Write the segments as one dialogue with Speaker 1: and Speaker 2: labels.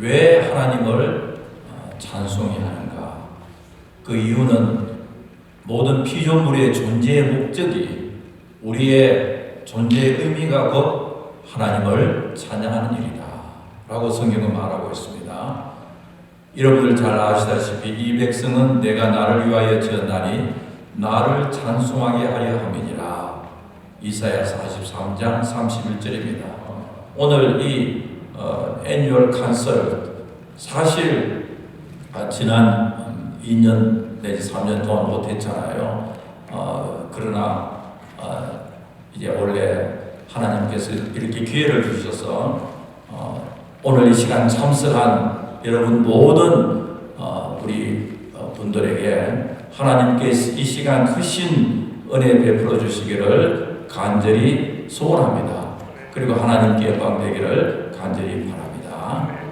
Speaker 1: 왜 하나님을 어, 찬송해야 하는가? 그 이유는 모든 피조물의 존재의 목적이 우리의 존재의 의미가 곧 하나님을 찬양하는 일이다. 라고 성경은 말하고 있습니다. 여러분들 잘 아시다시피 이 백성은 내가 나를 위하여 지었나니 나를 찬송하게 하려 함이니라. 이사야 43장 31절입니다. 오늘 이 어, 애니얼 칸설 사실 아, 지난 음, 2년 내지 3년 동안 못했잖아요. 어, 그러나 어, 이제 원래 하나님께서 이렇게 기회를 주셔서 어, 오늘 이 시간 참석한 여러분 모든 어, 우리 어, 분들에게 하나님께서 이 시간 크신 은혜 베풀어 주시기를 간절히 소원합니다. 그리고 하나님께 영광 되기를 간절히 바랍니다.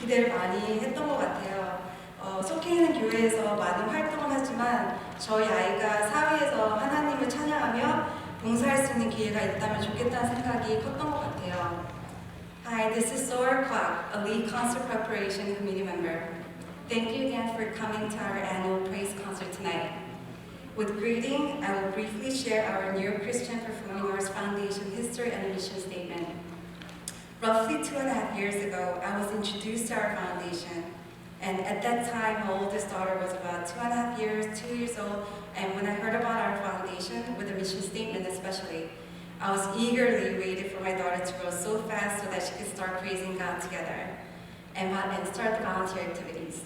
Speaker 2: 기대를 많이 했던 것 같아요. 어, 속해 있는 교회에서 많은 활동을 하지만 저희 아이가 사회에서 하나님을 찬양하며 봉사할 수 있는 기회가 있다면 좋겠다는 생각이 컸던 것 같아요. Hi, this is Soar Clark, a lead concert preparation committee member. Thank you again for coming to our annual praise concert tonight. With greeting, I will briefly share our New York Christian Performing Arts Foundation history and mission statement. Roughly two and a half years ago, I was introduced to our foundation. And at that time, my oldest daughter was about two and a half years, two years old. And when I heard about our foundation, with the mission statement especially, I was eagerly waited for my daughter to grow so fast so that she could start praising God together and, and start the volunteer activities.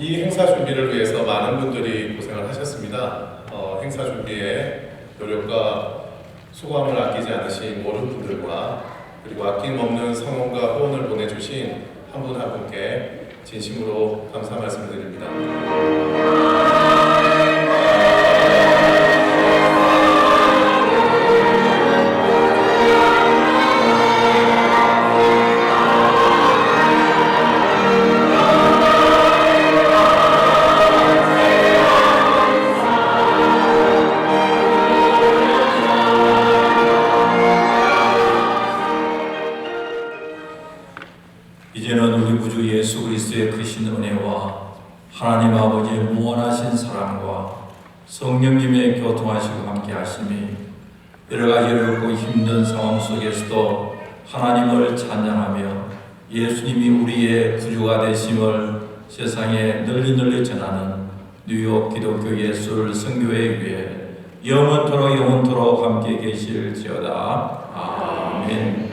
Speaker 3: 이 행사 준비를 위해서 많은 분들이 고생을 하셨습니다. 어, 행사 준비에 노력과 수고함을 아끼지 않으신 모든 분들과 그리고 아낌없는 성원과 후원을 보내주신 한 분한 분께 진심으로 감사 말씀드립니다.
Speaker 1: 예수님이 우리의 구주가 되심을 세상에 널리 널리 전하는 뉴욕 기독교 예술 성교회 위에 영원토록 영원토록 함께 계실지어다. 아멘.